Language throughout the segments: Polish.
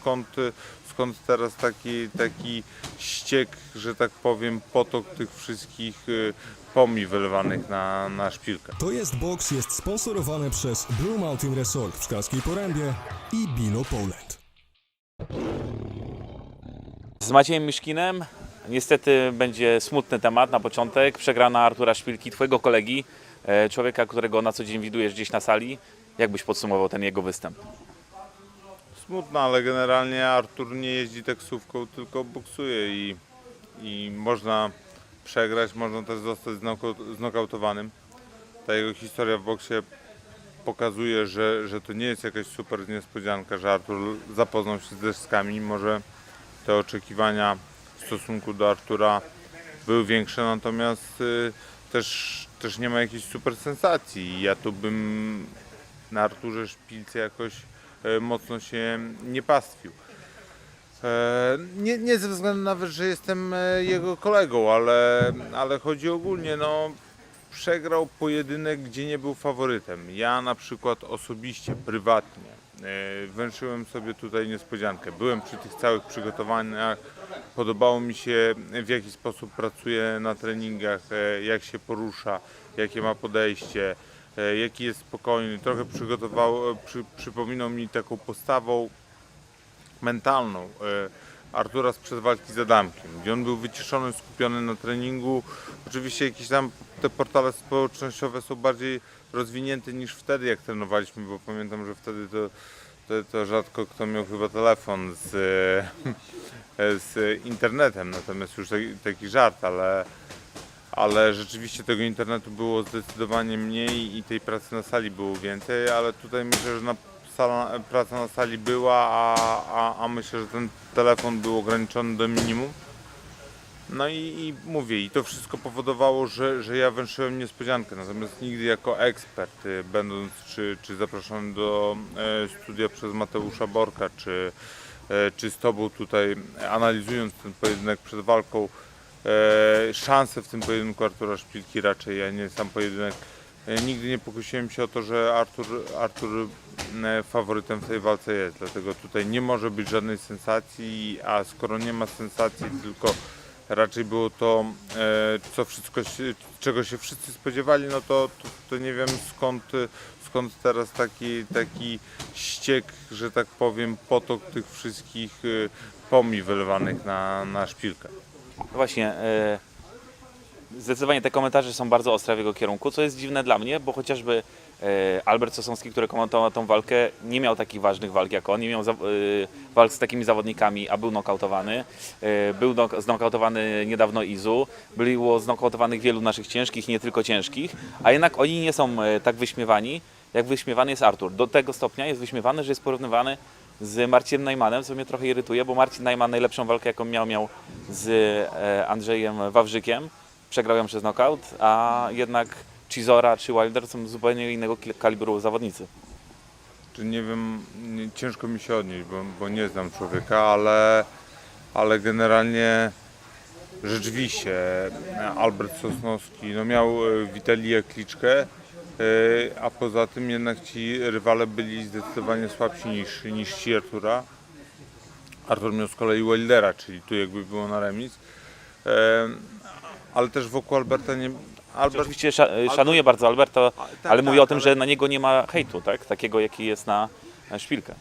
skąd, skąd teraz taki, taki ściek, że tak powiem, potok tych wszystkich y, pomi wylewanych na, na szpilkę. To jest box jest sponsorowany przez Blue Mountain Resort w Szklarskiej Porębie i Bino Poland. Z Maciejem Miszkinem niestety będzie smutny temat na początek. Przegrana Artura Szpilki, twojego kolegi, e, człowieka, którego na co dzień widujesz gdzieś na sali. Jak byś podsumował ten jego występ? Smutno, ale generalnie Artur nie jeździ taksówką, tylko boksuje i, i można przegrać, można też zostać znokautowanym. Ta jego historia w boksie pokazuje, że, że to nie jest jakaś super niespodzianka, że Artur zapoznał się z deskami. Może te oczekiwania w stosunku do Artura były większe, natomiast y, też, też nie ma jakiejś super sensacji. Ja tu bym na Arturze Szpilce jakoś mocno się nie pastwił. E, Nie, nie ze względu nawet, że jestem e, jego kolegą, ale, ale chodzi ogólnie, no przegrał pojedynek, gdzie nie był faworytem. Ja na przykład osobiście, prywatnie e, węszyłem sobie tutaj niespodziankę. Byłem przy tych całych przygotowaniach, podobało mi się w jaki sposób pracuje na treningach, e, jak się porusza, jakie ma podejście, e, jaki jest spokojny. Trochę przygotował, e, przy, przypominał mi taką postawą mentalną e, Artura sprzed walki z Adamkiem, gdzie on był wyciszony, skupiony na treningu. Oczywiście jakieś tam te portale społecznościowe są bardziej rozwinięte niż wtedy, jak trenowaliśmy, bo pamiętam, że wtedy to, to, to rzadko kto miał chyba telefon z, e, z internetem, natomiast już taki, taki żart, ale, ale rzeczywiście tego internetu było zdecydowanie mniej i tej pracy na sali było więcej, ale tutaj myślę, że na sala, praca na sali była, a, a, a myślę, że ten telefon był ograniczony do minimum. No i, i mówię, i to wszystko powodowało, że, że ja węszyłem niespodziankę, natomiast nigdy jako ekspert, y, będąc czy, czy zaproszony do e, studia przez Mateusza Borka, czy, e, czy z Tobą tutaj analizując ten pojedynek przed walką, szanse w tym pojedynku Artura Szpilki raczej, a nie sam pojedynek, e, nigdy nie pokusiłem się o to, że Artur, Artur e, faworytem w tej walce jest, dlatego tutaj nie może być żadnej sensacji, a skoro nie ma sensacji, tylko raczej było to, e, co wszystko czego się wszyscy spodziewali, no to, to, to nie wiem skąd, e, skąd teraz taki, taki ściek, że tak powiem, potok tych wszystkich e, pomi wylewanych na, na szpilkę. No właśnie, e, zdecydowanie te komentarze są bardzo ostre w jego kierunku, co jest dziwne dla mnie, bo chociażby e, Albert Sosowski, który komentował tą walkę, nie miał takich ważnych walk jak on, nie miał za, e, walk z takimi zawodnikami, a był nokautowany. Był nok- znokautowany niedawno Izu, było znokautowanych wielu naszych ciężkich nie tylko ciężkich, a jednak oni nie są tak wyśmiewani, jak wyśmiewany jest Artur. Do tego stopnia jest wyśmiewany, że jest porównywany z Marcinem Najmanem, co mnie trochę irytuje, bo Marcin Najman najlepszą walkę, jaką miał, miał z e, Andrzejem Wawrzykiem. Przegrał ją przez knockout, a jednak Chisora czy Wilder są zupełnie innego kalibru zawodnicy. Czy nie wiem, nie, ciężko mi się odnieść, bo, bo nie znam człowieka, ale, ale generalnie rzeczywiście e, Albert Sosnowski no miał e, Witalię Kliczkę, a poza tym jednak ci rywale byli zdecydowanie słabsi niż, niż ci Artura. Artur miał z kolei Wildera, czyli tu jakby było na remis. E, Ale też wokół Alberta nie... Albert, Oczywiście sza, szanuję bardzo Alberta, tak, ale mówię tak, o tym, ale- że na niego nie ma hejtu, tak? takiego jaki jest na, na szpilkę.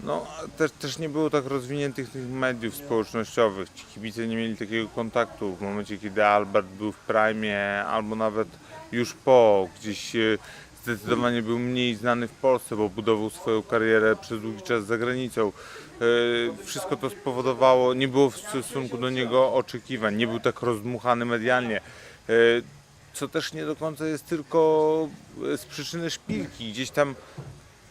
No, też, też nie było tak rozwiniętych tych mediów społecznościowych. Ci kibice nie mieli takiego kontaktu w momencie, kiedy Albert był w prime, albo nawet już po, gdzieś e, zdecydowanie był mniej znany w Polsce, bo budował swoją karierę przez długi czas za granicą. E, Wszystko to spowodowało, nie było w stosunku do niego oczekiwań, nie był tak rozdmuchany medialnie. E, Co też nie do końca jest tylko z przyczyny szpilki. Gdzieś tam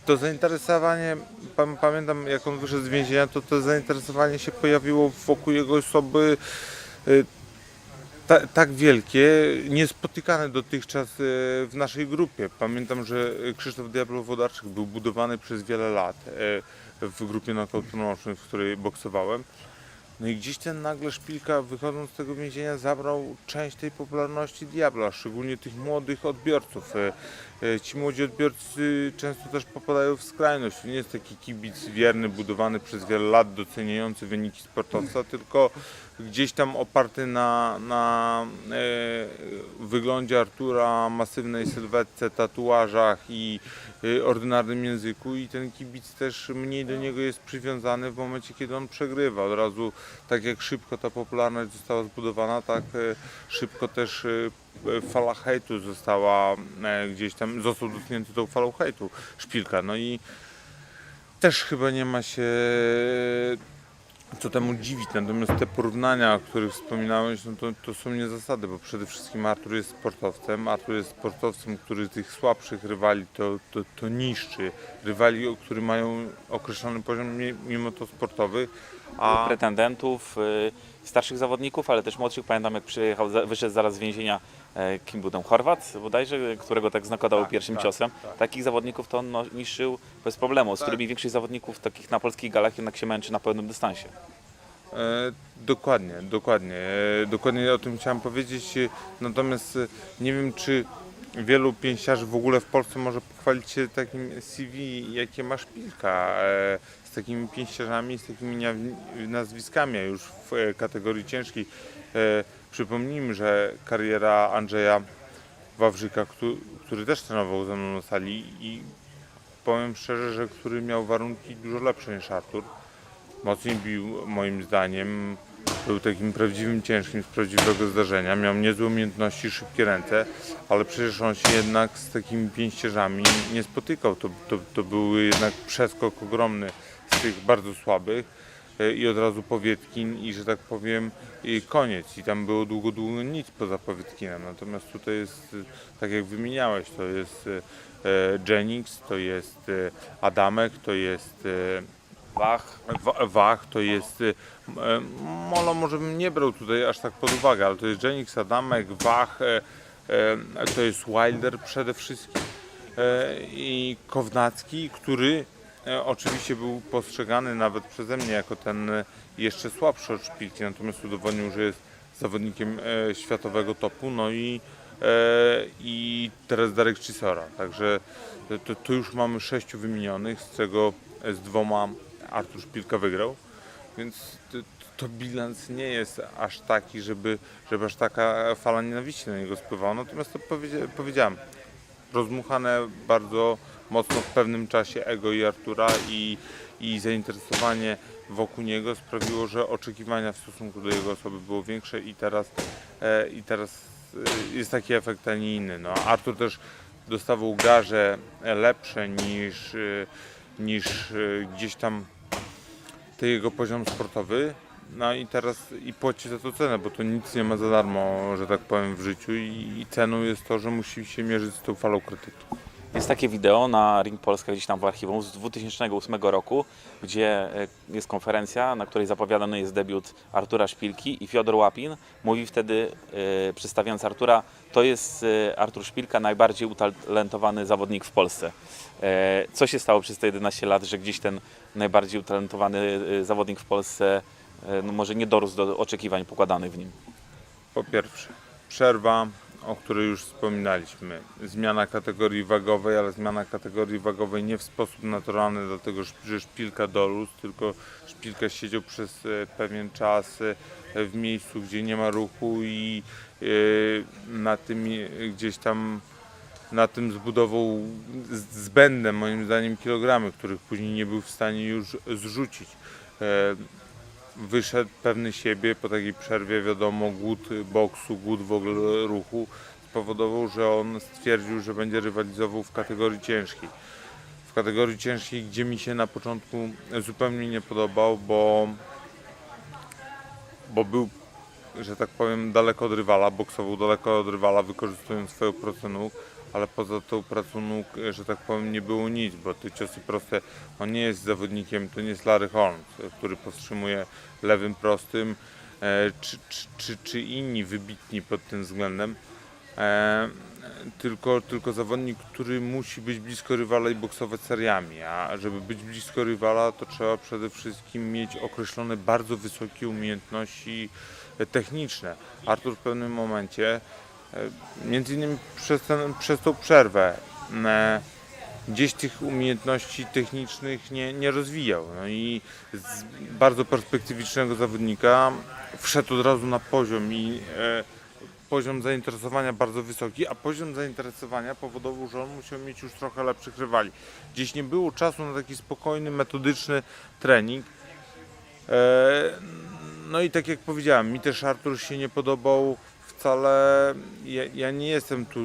to zainteresowanie, pam- pamiętam jak on wyszedł z więzienia, to to zainteresowanie się pojawiło wokół jego osoby ta, tak wielkie, niespotykane dotychczas y, w naszej grupie. Pamiętam, że Krzysztof Diablo-Wodarczyk był budowany przez wiele lat y, w grupie Knockout Promotion, w której boksowałem. No i gdzieś ten nagle szpilka wychodząc z tego więzienia zabrał część tej popularności Diabla, szczególnie tych młodych odbiorców. E, e, Ci młodzi odbiorcy często też popadają w skrajność. To nie jest taki kibic wierny, budowany przez wiele lat, doceniający wyniki sportowca, tylko gdzieś tam oparty na, na e, wyglądzie Artura, masywnej sylwetce, tatuażach i ordynarnym języku i ten kibic też mniej do niego jest przywiązany w momencie, kiedy on przegrywa. Od razu, tak jak szybko ta popularność została zbudowana, tak e, szybko też e, fala hejtu została e, gdzieś tam, został dotknięty tą falą hejtu szpilka. No i też chyba nie ma się co temu dziwić. Natomiast te porównania, o których wspominałeś, no to, to są nie zasady, bo przede wszystkim Artur jest sportowcem. Artur jest sportowcem, który tych słabszych rywali to, to, to niszczy. Rywali, którzy mają określony poziom, mi- mimo to sportowy. A pretendentów, y, starszych zawodników, ale też młodszych. Pamiętam jak przyjechał, wyszedł zaraz z więzienia, kim był tam, Chorwat bodajże, którego tak znakował Tak, pierwszym tak, ciosem. tak. Takich zawodników to on no, niszczył bez problemu, z Tak. którymi większość zawodników takich na polskich galach jednak się męczy na pełnym dystansie. E, dokładnie, dokładnie. E, dokładnie o tym chciałem powiedzieć. E, Natomiast e, nie wiem, czy wielu pięściarzy w ogóle w Polsce może pochwalić się takim CV, jakie ma szpilka. E, z takimi pięściarzami, z takimi nazwiskami, już w e, kategorii ciężkiej. E, przypomnijmy, że kariera Andrzeja Wawrzyka, który, też trenował ze mną na sali i powiem szczerze, że który miał warunki dużo lepsze niż Artur mocniej bił moim zdaniem. Był takim prawdziwym ciężkim z prawdziwego zdarzenia. Miał niezłe umiejętności, szybkie ręce, ale przecież on się jednak z takimi pięścierzami nie spotykał. To, to, to był jednak przeskok ogromny z tych bardzo słabych i od razu Powietkin i że tak powiem koniec. I tam było długo, długo nic poza Powietkinem. Natomiast tutaj jest, e, tak jak wymieniałeś, to jest e, e, Jennings, to jest e, Adamek, to jest e, Wach, Wa- Wach to jest. e, Molo może bym nie brał tutaj aż tak pod uwagę, ale to jest Jenix Adamek, Wach, e, e, to jest Wilder przede wszystkim e, i Kownacki, który e, oczywiście był postrzegany nawet przeze mnie jako ten e, jeszcze słabszy od szpilki, natomiast udowodnił, że jest zawodnikiem e, światowego topu, no i, e, i teraz Darek Chisora, także to, to już mamy sześciu wymienionych, z czego z dwoma Artur Szpilka wygrał, więc to, to bilans nie jest aż taki, żeby, żeby aż taka fala nienawiści na niego spływała. Natomiast to powiedzia- powiedziałem, rozmuchane bardzo mocno w pewnym czasie ego i Artura i, i zainteresowanie wokół niego sprawiło, że oczekiwania w stosunku do jego osoby było większe i teraz, e, i teraz e, jest taki efekt, a nie inny. No, Artur też dostawał garze lepsze niż, e, niż e, gdzieś tam ten jego poziom sportowy. No i teraz i płaci za to cenę, bo to nic nie ma za darmo, że tak powiem, w życiu i, i ceną jest to, że musi się mierzyć z tą falą krytyki. Jest takie wideo na Ring Polska gdzieś tam w archiwum z 2008 roku, gdzie e, jest konferencja, na której zapowiadany jest debiut Artura Szpilki i Fiodor Łapin mówi wtedy, e, przedstawiając Artura, to jest e, Artur Szpilka, najbardziej utalentowany zawodnik w Polsce. Co się stało przez te 11 lat, że gdzieś ten najbardziej utalentowany zawodnik w Polsce no może nie dorósł do oczekiwań pokładanych w nim? Po pierwsze, przerwa, o której już wspominaliśmy. Zmiana kategorii wagowej, ale zmiana kategorii wagowej nie w sposób naturalny, dlatego że szpilka dorósł, tylko szpilka siedział przez e, pewien czas e, w miejscu, gdzie nie ma ruchu i e, na tym gdzieś tam na tym zbudował zbędne moim zdaniem kilogramy, których później nie był w stanie już zrzucić. Wyszedł pewny siebie po takiej przerwie, wiadomo, głód boksu, głód w ogóle ruchu spowodował, że on stwierdził, że będzie rywalizował w kategorii ciężkiej. W kategorii ciężkiej, gdzie mi się na początku zupełnie nie podobał, bo, bo był, że tak powiem, daleko od rywala, boksował daleko od rywala, wykorzystując swoją pracę nóg, ale poza tą pracą nóg, że tak powiem, nie było nic, bo te ciosy proste, on nie jest zawodnikiem, to nie jest Larry Holmes, który powstrzymuje lewym prostym, e, czy, czy, czy, czy inni wybitni pod tym względem. E, tylko, tylko zawodnik, który musi być blisko rywala i boksować seriami, a żeby być blisko rywala, to trzeba przede wszystkim mieć określone bardzo wysokie umiejętności e, techniczne. Artur w pewnym momencie, e, między innymi przez, ten, przez tą przerwę, e, gdzieś tych umiejętności technicznych nie, nie rozwijał. No i z bardzo perspektywicznego zawodnika wszedł od razu na poziom i e, poziom zainteresowania bardzo wysoki, a poziom zainteresowania powodował, że on musiał mieć już trochę lepszych rywali. Gdzieś nie było czasu na taki spokojny, metodyczny trening. E, no i tak jak powiedziałem, mi też Artur się nie podobał wcale. Ja, ja nie jestem tu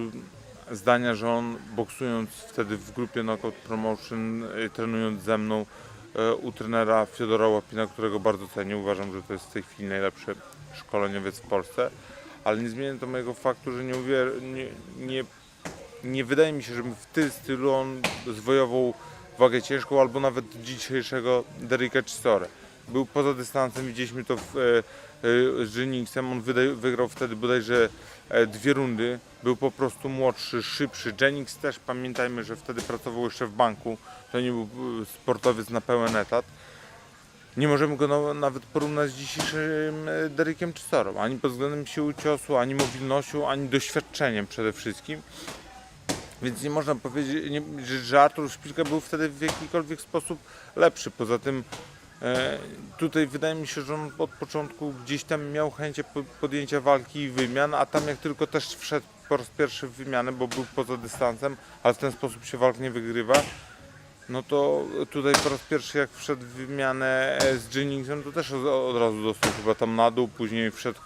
zdania, że on boksując wtedy w grupie Knockout Promotion, e, trenując ze mną e, u trenera Fiodora Łapina, którego bardzo cenię, uważam, że to jest w tej chwili najlepszy szkoleniowiec w Polsce, ale nie zmienia to mojego faktu, że nie, uwier- nie, nie, nie wydaje mi się, żeby w tym stylu on zwojował wagę ciężką albo nawet dzisiejszego Derricka Chisore. Był poza dystansem, widzieliśmy to w, e, z Jenningsem, on wygrał wtedy bodajże e, dwie rundy, był po prostu młodszy, szybszy. Jennings też, pamiętajmy, że wtedy pracował jeszcze w banku, to nie był e, sportowiec na pełen etat. Nie możemy go nawet porównać z dzisiejszym e, Derrickiem Chisorą, ani pod względem siły ciosu, ani mobilnością, ani doświadczeniem przede wszystkim. Więc nie można powiedzieć, że, Artur Szpilka był wtedy w jakikolwiek sposób lepszy. Poza tym e, tutaj wydaje mi się, że on od początku gdzieś tam miał chęć po- podjęcia walki i wymian, a tam jak tylko też wszedł po raz pierwszy w wymianę, bo był poza dystansem, ale w ten sposób się walk nie wygrywa. No to tutaj po raz pierwszy jak wszedł w wymianę e, z Jenningsem, to też od, razu dostał chyba tam na dół, później wszedł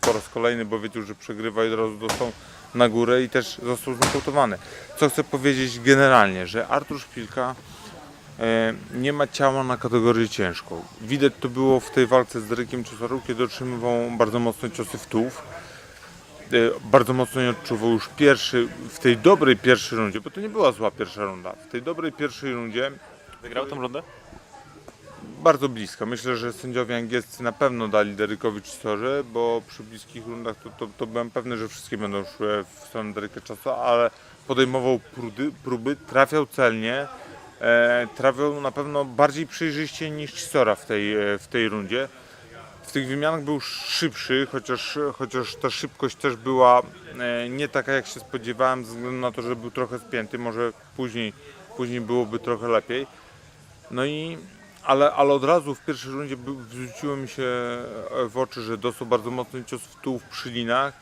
po raz kolejny, bo wiedział, że przegrywa i od razu dostał na górę i też został znokautowany. Co chcę powiedzieć generalnie, że Artur Szpilka e, nie ma ciała na kategorię ciężką. Widać to było w tej walce z Derekiem Czesorą, kiedy otrzymywał bardzo mocne ciosy w tułów. E, Bardzo mocno nie odczuwał już pierwszy, w tej dobrej pierwszej rundzie, bo to nie była zła pierwsza runda. W tej dobrej pierwszej rundzie Wygrał tą rundę? bardzo blisko. Myślę, że sędziowie angielscy na pewno dali Derykowi Chistorze, bo przy bliskich rundach to, to, to byłem pewny, że wszystkie będą szły w stronę Deryka Chisa, ale podejmował próby, próby trafiał celnie, e, trafiał na pewno bardziej przejrzyście niż Chisora w tej, e, w tej rundzie. W tych wymianach był szybszy, chociaż, chociaż ta szybkość też była e, nie taka jak się spodziewałem, ze względu na to, że był trochę spięty, może później, później byłoby trochę lepiej. No i ale, ale od razu w pierwszej rundzie wrzuciło mi się w oczy, że dostał bardzo mocny cios w tył przy linach.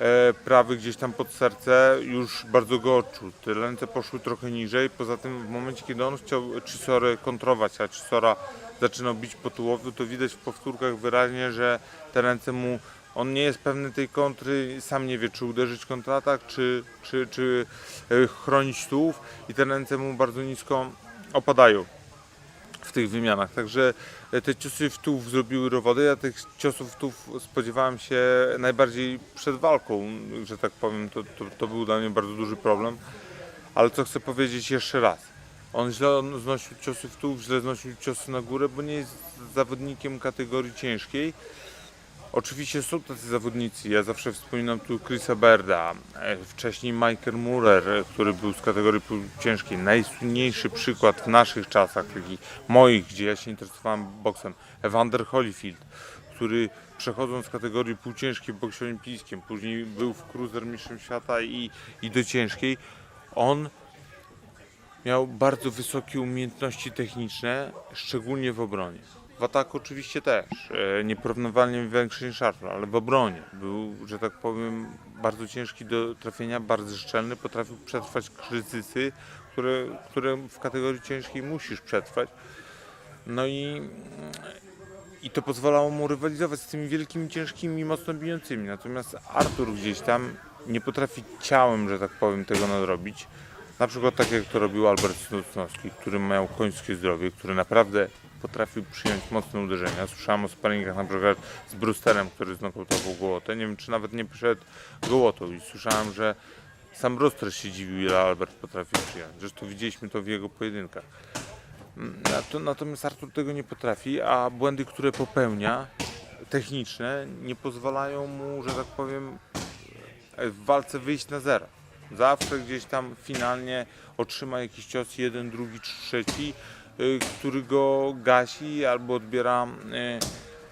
E, prawy gdzieś tam pod serce, już bardzo go odczuł. Te ręce poszły trochę niżej. Poza tym w momencie, kiedy on chciał Chisorę kontrować, a Chisora zaczynał bić po tułowiu, to widać w powtórkach wyraźnie, że te ręce mu on nie jest pewny tej kontry, sam nie wie, czy uderzyć kontratak, czy, czy, czy e, chronić tułów i te ręce mu bardzo nisko opadają w tych wymianach. Także e, te ciosy w tułów zrobiły rowodę. Ja tych ciosów w tułów spodziewałem się najbardziej przed walką, że tak powiem. To, to, to był dla mnie bardzo duży problem. Ale co chcę powiedzieć jeszcze raz. On źle znosił ciosy w tułów, źle znosił ciosy na górę, bo nie jest zawodnikiem kategorii ciężkiej. Oczywiście są tacy zawodnicy, ja zawsze wspominam tu Chrisa Berda, e, wcześniej Michael Murer, e, który był z kategorii ciężkiej. Najsłynniejszy przykład w naszych czasach, takich moich, gdzie ja się interesowałem boksem, Evander Holyfield, który przechodząc z kategorii półciężkiej w boksie olimpijskim, później był w cruiser mistrzem świata i, i do ciężkiej, on miał bardzo wysokie umiejętności techniczne, szczególnie w obronie. W ataku oczywiście też, e, nieporównywalnie większy niż Arthur, ale w obronie był, że tak powiem, bardzo ciężki do trafienia, bardzo szczelny, potrafił przetrwać kryzysy, które, które w kategorii ciężkiej musisz przetrwać. No i, i to pozwalało mu rywalizować z tymi wielkimi, ciężkimi, mocno bijącymi. Natomiast Artur gdzieś tam nie potrafi ciałem, że tak powiem, tego nadrobić. Na przykład tak jak to robił Albert Snowski, który miał końskie zdrowie, który naprawdę potrafił przyjąć mocne uderzenia. Słyszałem o sparingach na przykład z Brusterem, który znokautował Gołotę. Nie wiem, czy nawet nie przyszedł Gołotą i słyszałem, że sam Bruster się dziwił, ile Albert potrafił przyjąć. Zresztą widzieliśmy to w jego pojedynkach. Nato- Natomiast Artur tego nie potrafi, a błędy, które popełnia, techniczne, nie pozwalają mu, że tak powiem, w walce wyjść na zero. Zawsze gdzieś tam finalnie otrzyma jakiś cios, jeden, drugi, trzeci, y, który go gasi albo odbiera y,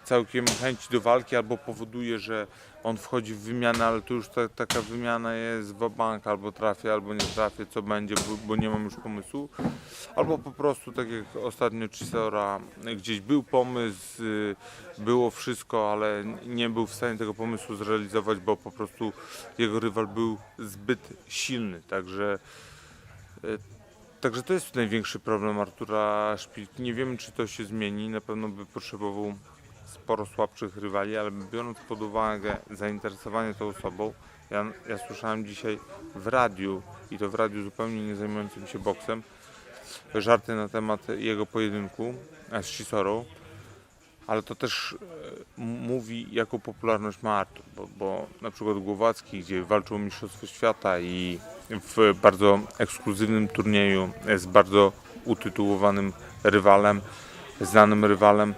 całkiem chęć do walki, albo powoduje, że on wchodzi w wymianę, ale to już ta, taka wymiana jest w bank, albo trafię, albo nie trafię, co będzie, bo, bo nie mam już pomysłu. Albo po prostu, tak jak ostatnio Chisora, gdzieś był pomysł, y, było wszystko, ale nie był w stanie tego pomysłu zrealizować, bo po prostu jego rywal był zbyt silny. Także, y, także to jest największy problem Artura Szpilki. Nie wiemy, czy to się zmieni. Na pewno by potrzebował sporo słabszych rywali, ale biorąc pod uwagę zainteresowanie tą osobą, ja, ja słyszałem dzisiaj w radiu, i to w radiu zupełnie nie zajmującym się boksem, żarty na temat jego pojedynku z Chisorą, ale to też e, mówi, jaką popularność ma Artur, bo, bo na przykład Głowacki, gdzie walczył o Mistrzostwo Świata i w bardzo ekskluzywnym turnieju z bardzo utytułowanym rywalem, znanym rywalem,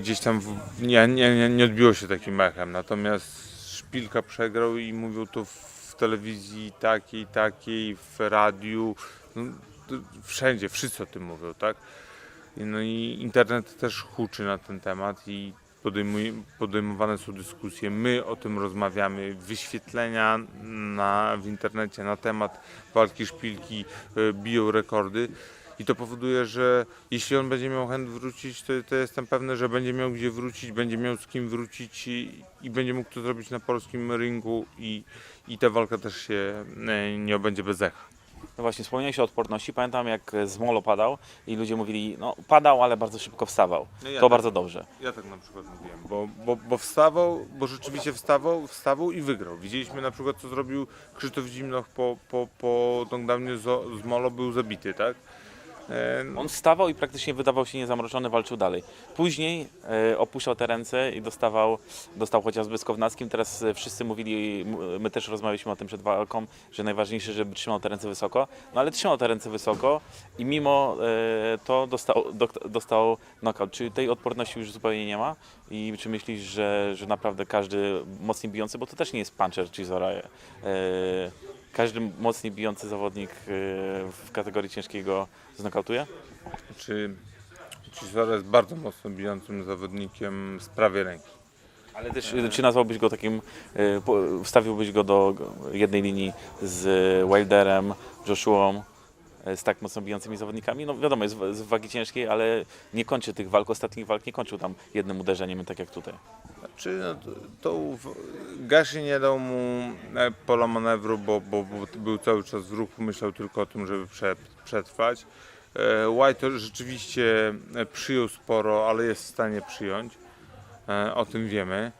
gdzieś tam w, nie, nie, nie, odbiło się takim echem, natomiast Szpilka przegrał i mówił to w telewizji takiej, takiej, w radiu, no, wszędzie, wszyscy o tym mówią, tak? No i internet też huczy na ten temat i podejmowane są dyskusje. My o tym rozmawiamy, wyświetlenia na, w internecie na temat walki szpilki e, biją rekordy. I to powoduje, że jeśli on będzie miał chęć wrócić, to, to jestem pewny, że będzie miał gdzie wrócić, będzie miał z kim wrócić i, i będzie mógł to zrobić na polskim ringu i, i ta walka też się e, nie obędzie bez echa. No właśnie, wspomniałeś o odporności. Pamiętam jak z Molo padał i ludzie mówili, no padał, ale bardzo szybko wstawał. No ja to tak. bardzo dobrze. Ja tak na przykład mówiłem, bo, bo, bo wstawał, bo rzeczywiście wstawał, wstawał i wygrał. Widzieliśmy na przykład co zrobił Krzysztof Zimnoch po, po, po knockdownie z, z Molo, był zabity, tak? On wstawał i praktycznie wydawał się niezamroczony, walczył dalej. Później e, opuszczał te ręce i dostawał, dostał chociażby z Kownackim. Teraz e, wszyscy mówili, my też rozmawialiśmy o tym przed walką, że najważniejsze, żeby trzymał te ręce wysoko. No ale trzymał te ręce wysoko i mimo e, to dostał, do, dostał knockout. Czy tej odporności już zupełnie nie ma? I czy myślisz, że, że naprawdę każdy mocniej bijący, bo to też nie jest puncher czy Zora, każdy mocniej bijący zawodnik w kategorii ciężkiego znokautuje? czy Chisora jest bardzo mocno bijącym zawodnikiem z prawej ręki. Ale też czy nazwałbyś go takim, e, wstawiłbyś go do jednej linii z Wilderem, Joshuą, e, z tak mocno bijącymi zawodnikami? No wiadomo, jest z wagi ciężkiej, ale nie kończy tych walk, ostatnich walk nie kończył tam jednym uderzeniem, tak jak tutaj. Czy no, to, Gashi nie dał mu e, pola manewru, bo, bo, bo był cały czas w ruchu, myślał tylko o tym, żeby prze, przetrwać. E, White rzeczywiście e, przyjął sporo, ale jest w stanie przyjąć. E, O tym wiemy.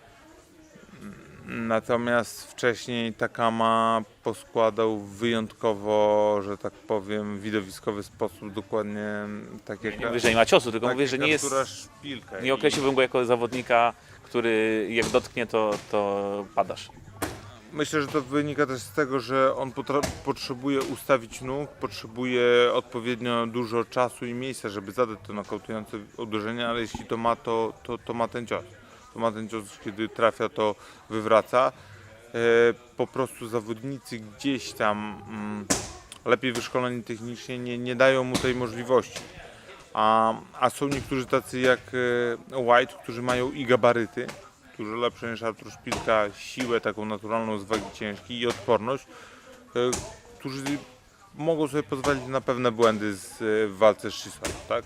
Natomiast wcześniej Takama poskładał wyjątkowo, że tak powiem, widowiskowy sposób, dokładnie tak jak, Nie mówię, że nie ma ciosu, tylko tak mówię, że nie jest, Szpilka. nie określiłbym go jako zawodnika, który jak dotknie, to, to padasz. Myślę, że to wynika też z tego, że on potrzebuje ustawić nóg, potrzebuje odpowiednio dużo czasu i miejsca, żeby zadać to nokautujące uderzenie, ale jeśli to ma, to, to, to ma ten cios. To ma kiedy trafia, to wywraca. E, po prostu zawodnicy gdzieś tam mm, lepiej wyszkoleni technicznie nie, nie dają mu tej możliwości. A, a są niektórzy tacy jak e, White, którzy mają i gabaryty, którzy lepsze niż Artur Szpilka, siłę taką naturalną z wagi ciężkiej i odporność, e, którzy mogą sobie pozwolić na pewne błędy z, w walce z tak?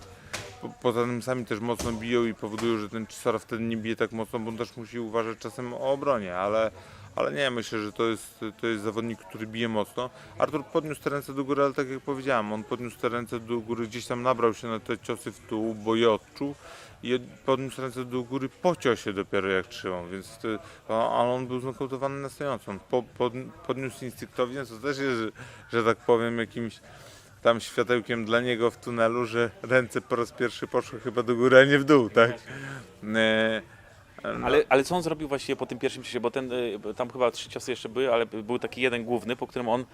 Po- Poza tym sami też mocno biją i powodują, że ten Chisora wtedy nie bije tak mocno, bo on też musi uważać czasem o obronie, ale, ale nie, myślę, że to jest, to jest zawodnik, który bije mocno. Artur podniósł te ręce do góry, ale tak jak powiedziałem, on podniósł te ręce do góry, gdzieś tam nabrał się na te ciosy w tył, bo je odczuł i od- podniósł ręce do góry po ciosie dopiero jak trzymał, więc a- ale on był znokautowany na stojąco. On po, pod, podniósł instynktownie, co też jest, że, że tak powiem, jakimś tam światełkiem dla niego w tunelu, że ręce po raz pierwszy poszły chyba do góry, a nie w dół, tak? E, E, no, Ale, ale co on zrobił właściwie po tym pierwszym ciosie? Bo ten, bo tam chyba trzy ciosy jeszcze były, ale był taki jeden główny, po którym on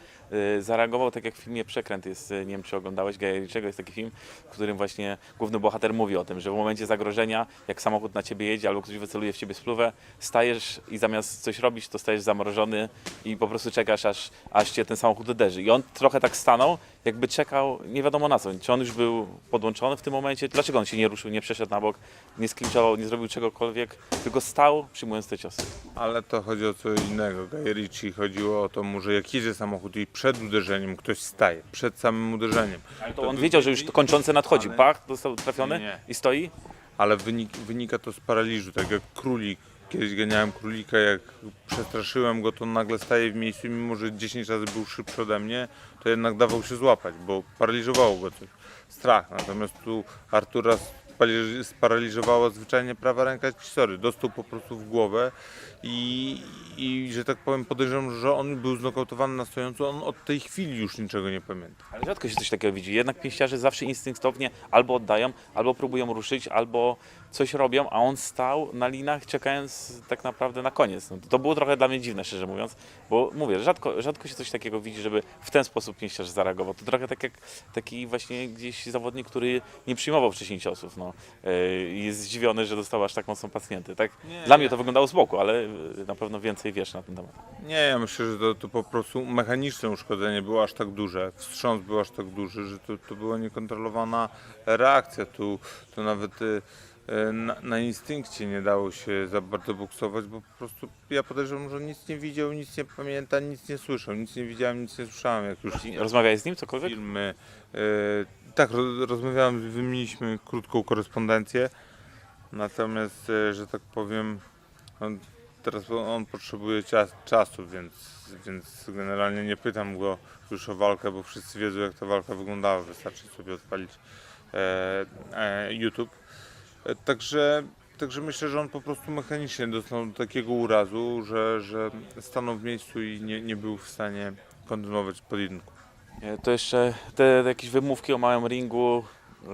y, zareagował tak jak w filmie Przekręt jest, y, nie wiem czy oglądałeś Gaja Ritchiego, jest taki film, w którym właśnie główny bohater mówi o tym, że w momencie zagrożenia, jak samochód na ciebie jedzie albo ktoś wyceluje w ciebie spluwę, stajesz i zamiast coś robić, to stajesz zamrożony i po prostu czekasz, aż, aż cię ten samochód uderzy. I on trochę tak stanął, jakby czekał, nie wiadomo na co. Czy on już był podłączony w tym momencie? Dlaczego on się nie ruszył, nie przeszedł na bok, nie sklinczował, nie zrobił czegokolwiek, tylko stał, przyjmując te ciosy. Ale to chodzi o co innego. Ritchie chodziło o to mu, że jak jedzie samochód i przed uderzeniem ktoś staje, przed samym uderzeniem. Ale to on wiedział, że już to kończące nadchodzi. Ale- Pach, został trafiony Nie. i stoi. Ale wynik, wynika to z paraliżu, tak jak królik. Kiedyś ganiałem królika, jak przestraszyłem go, to nagle staje w miejscu, mimo że 10 razy był szybszy ode mnie, to jednak dawał się złapać, bo paraliżowało go coś. Strach. Natomiast tu Artura sparaliżowała zwyczajnie prawa ręka sorry, dostał po prostu w głowę i, i że tak powiem podejrzewam, że on był znokautowany na stojąco, on od tej chwili już niczego nie pamięta. Ale rzadko się coś takiego widzi. Jednak pięściarze zawsze instynktownie albo oddają, albo próbują ruszyć, albo coś robią, a on stał na linach czekając tak naprawdę na koniec. No, to było trochę dla mnie dziwne, szczerze mówiąc, bo mówię, rzadko, rzadko się coś takiego widzi, żeby w ten sposób pięściarz zareagował. To trochę tak jak taki właśnie gdzieś zawodnik, który nie przyjmował wcześniej ciosów. No. I jest zdziwiony, że dostał aż tak mocno pacjenty. Tak? Nie, Dla nie. mnie to wyglądało z boku, ale na pewno więcej wiesz na ten temat. Nie, ja myślę, że to, to po prostu mechaniczne uszkodzenie było aż tak duże, wstrząs był aż tak duży, że to, to była niekontrolowana reakcja. Tu, tu nawet y, na, na instynkcie nie dało się za bardzo buksować, bo po prostu ja podejrzewam, że nic nie widział, nic nie pamięta, nic nie słyszał, nic nie widziałem, nic nie słyszałem. Jak już Rozmawiałeś z nim cokolwiek? filmy. y, tak, ro, rozmawiałem, wymieniliśmy krótką korespondencję, natomiast, y, że tak powiem, on, teraz on potrzebuje cia- czasu, więc, więc generalnie nie pytam go już o walkę, bo wszyscy wiedzą jak ta walka wyglądała, wystarczy sobie odpalić e, e, YouTube. E, także, także myślę, że on po prostu mechanicznie dostał takiego urazu, że, że stanął w miejscu i nie, nie był w stanie kontynuować pojedynku. E, To jeszcze te, jakieś wymówki o małym ringu e,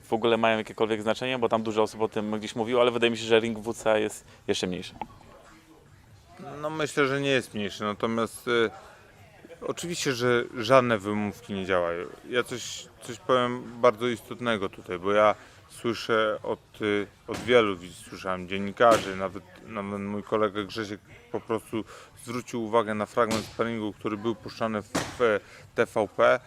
w ogóle mają jakiekolwiek znaczenie, bo tam dużo osób o tym gdzieś mówiło, ale wydaje mi się, że ring WC jest jeszcze mniejszy. No myślę, że nie jest mniejszy, natomiast e, oczywiście, że żadne wymówki nie działają. Ja coś, coś powiem bardzo istotnego tutaj, bo ja słyszę od, e, od wielu słyszałem dziennikarzy, nawet, nawet mój kolega Grzesiek po prostu zwrócił uwagę na fragment sparingu, który był puszczany w, w TVP.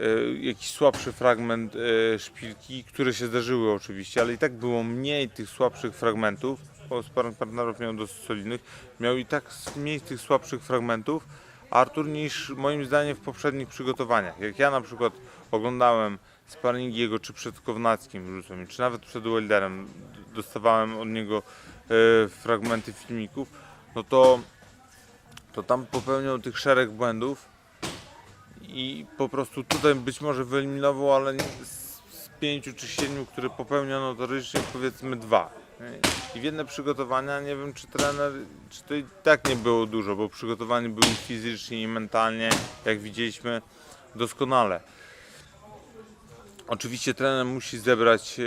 E, jakiś słabszy fragment e, szpilki, które się zdarzyły oczywiście, ale i tak było mniej tych słabszych fragmentów, bo sparring partnerów miał dosyć solidnych, miał i tak mniej tych słabszych fragmentów Artur niż moim zdaniem w poprzednich przygotowaniach. Jak ja na przykład oglądałem sparring jego czy przed Kownackim czy nawet przed Wilderem, d- dostawałem od niego e, fragmenty filmików, no to, to tam popełniał tych szereg błędów, i po prostu tutaj być może wyeliminował, ale z, z pięciu czy siedmiu, które popełniał notorycznie, powiedzmy dwa. I w jedne przygotowania, nie wiem czy trener, czy to i tak nie było dużo, bo przygotowanie były fizycznie i mentalnie, jak widzieliśmy, doskonale. Oczywiście trener musi zebrać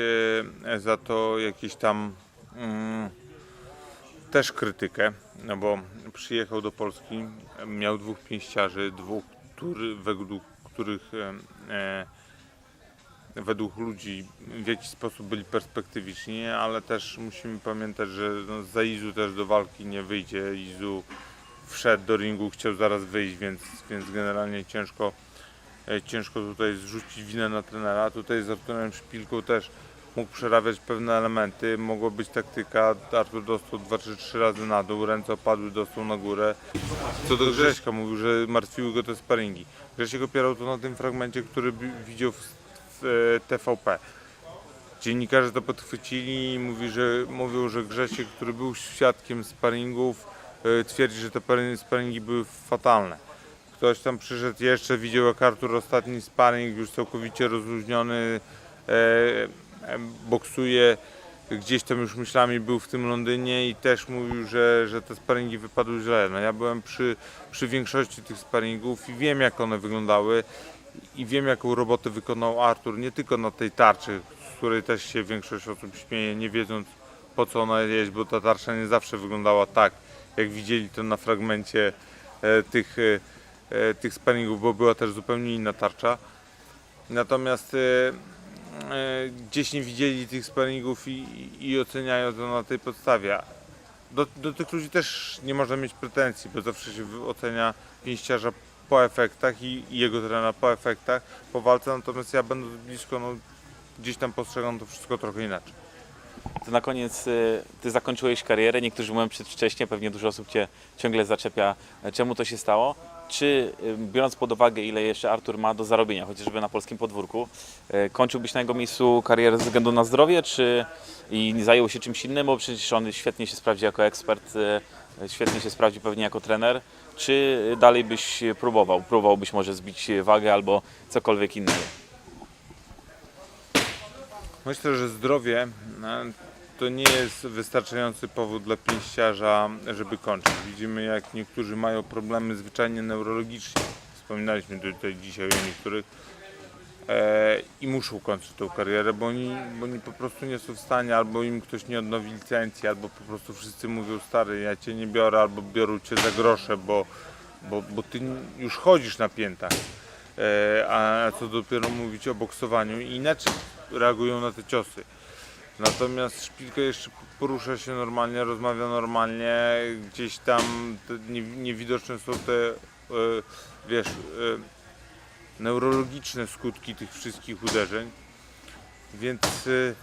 e, za to jakieś tam mm, też krytykę, no bo przyjechał do Polski, miał dwóch pięściarzy, dwóch, który, według których e, e, według ludzi w jakiś sposób byli perspektywiczni, ale też musimy pamiętać, że no, za Izu też do walki nie wyjdzie. Izu wszedł do ringu, chciał zaraz wyjść, więc, więc generalnie ciężko, ciężko tutaj zrzucić winę na trenera. Tutaj z Arturem Szpilką też mógł przerabiać pewne elementy, mogła być taktyka, Artur dostał 2 czy 3 razy na dół, ręce opadły, dostał na górę. Co do Grześka, mówił, że martwiły go te sparingi. Grzesiek opierał to na tym fragmencie, który widział w, e, TVP. Dziennikarze to podchwycili i mówi, że, mówią, że Grzesiek, który był świadkiem sparingów, e, twierdzi, że te sparingi były fatalne. Ktoś tam przyszedł jeszcze, widział jak Artur ostatni sparring, już całkowicie rozluźniony, e, e, boksuje, gdzieś tam już myślami był w tym Londynie i też mówił, że, że te sparingi wypadły źle. No ja byłem przy, przy większości tych sparingów i wiem jak one wyglądały i wiem jaką robotę wykonał Artur, nie tylko na tej tarczy, z której też się większość osób śmieje, nie wiedząc po co ona jest, bo ta tarcza nie zawsze wyglądała tak, jak widzieli to na fragmencie e, tych, e, tych sparingów, bo była też zupełnie inna tarcza. Natomiast e, e, gdzieś nie widzieli tych sparingów i, i oceniają to na tej podstawie. Do, do tych ludzi też nie można mieć pretensji, bo zawsze się ocenia pięściarza po efektach i, i jego trenera po efektach, po walce, natomiast ja będąc blisko, no, gdzieś tam postrzegam to wszystko trochę inaczej. To na koniec y, ty zakończyłeś karierę, niektórzy mówią przedwcześnie, pewnie dużo osób cię ciągle zaczepia, e, czemu to się stało. Czy y, biorąc pod uwagę, ile jeszcze Artur ma do zarobienia, chociażby na polskim podwórku, y, kończyłbyś na jego miejscu karierę ze względu na zdrowie, czy i zajął się czymś innym, bo przecież on świetnie się sprawdzi jako ekspert, y, świetnie się sprawdzi pewnie jako trener, czy dalej byś próbował, próbowałbyś może zbić wagę albo cokolwiek innego? Myślę, że zdrowie e, to nie jest wystarczający powód dla pięściarza, żeby kończyć. Widzimy, jak niektórzy mają problemy zwyczajnie neurologicznie. Wspominaliśmy tutaj dzisiaj o niektórych. E, I muszą kończyć tą karierę, bo oni, bo oni po prostu nie są w stanie, albo im ktoś nie odnowi licencji, albo po prostu wszyscy mówią, stary, ja cię nie biorę, albo biorą cię za grosze, bo, bo, bo ty już chodzisz na piętach. E, a co dopiero mówić o boksowaniu i inaczej reagują na te ciosy. Natomiast Szpilka jeszcze porusza się normalnie, rozmawia normalnie, gdzieś tam nie, niewidoczne są te, e, wiesz, e, neurologiczne skutki tych wszystkich uderzeń. Więc, e,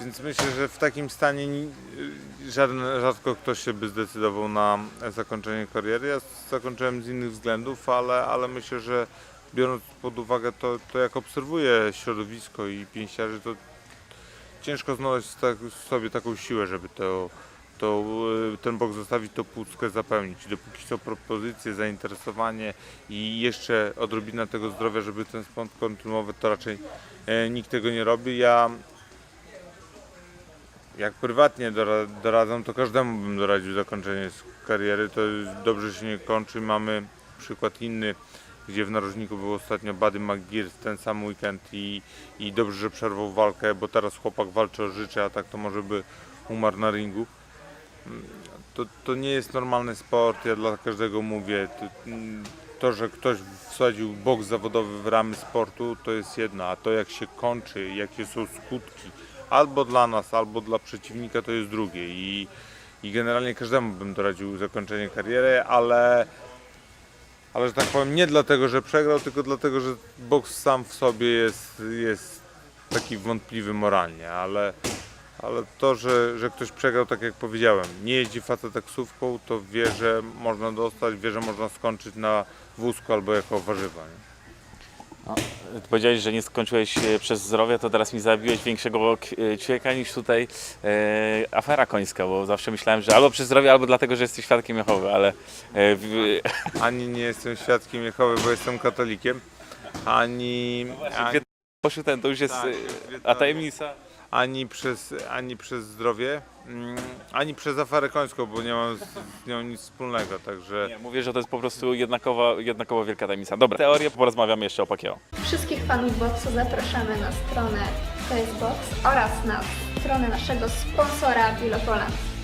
więc myślę, że w takim stanie ni- e, żaden, rzadko ktoś się by zdecydował na zakończenie kariery. Ja zakończyłem z innych względów, ale, ale myślę, że biorąc pod uwagę to, to jak obserwuję środowisko i pięściarzy, to ciężko znaleźć tak, sobie taką siłę, żeby to, to, y, ten bok zostawić, tą pustkę zapełnić. Dopóki są propozycje, zainteresowanie i jeszcze odrobina tego zdrowia, żeby ten sport kontynuować, to raczej e, nikt tego nie robi. Ja jak prywatnie dora- doradzam, to każdemu bym doradził zakończenie kariery. To dobrze się nie kończy. Mamy przykład inny, gdzie w narożniku był ostatnio Buddy McGear ten sam weekend i, i dobrze, że przerwał walkę, bo teraz chłopak walczy o życie, a tak to może by umarł na ringu. Mm, To, to nie jest normalny sport, ja dla każdego mówię. To, mm, to, że ktoś wsadził boks zawodowy w ramy sportu, to jest jedno, a to jak się kończy, jakie są skutki, albo dla nas, albo dla przeciwnika, to jest drugie. I, i generalnie każdemu bym doradził zakończenie kariery, ale, ale że tak powiem, nie dlatego, że przegrał, tylko dlatego, że boks sam w sobie jest, jest taki wątpliwy moralnie, ale, ale to, że, że ktoś przegrał, tak jak powiedziałem, nie jeździ facet taksówką, to wie, że można dostać, wie, że można skończyć na wózku albo jako warzywa. Nie? Ty powiedziałeś, że nie skończyłeś e, przez zdrowie, to teraz mi zabiłeś większego e, ćwieka niż tutaj e, afera końska, bo zawsze myślałem, że albo przez zdrowie, albo dlatego, że jesteś świadkiem Jehowy, ale e, w, Ani nie jestem świadkiem Jehowy, bo jestem katolikiem, ani, ani, poszły ten, to już jest Tak, e, a tajemnica. ani, przez, ani przez zdrowie, ani przez aferę końską, bo nie mam z nią nic wspólnego, także... Nie, mówię, że to jest po prostu jednakowa, jednakowo wielka tajemnica. Dobra, teorię porozmawiamy jeszcze o Pakieo. Wszystkich fanów boksu zapraszamy na stronę To jest Box oraz na stronę naszego sponsora Bilopoland.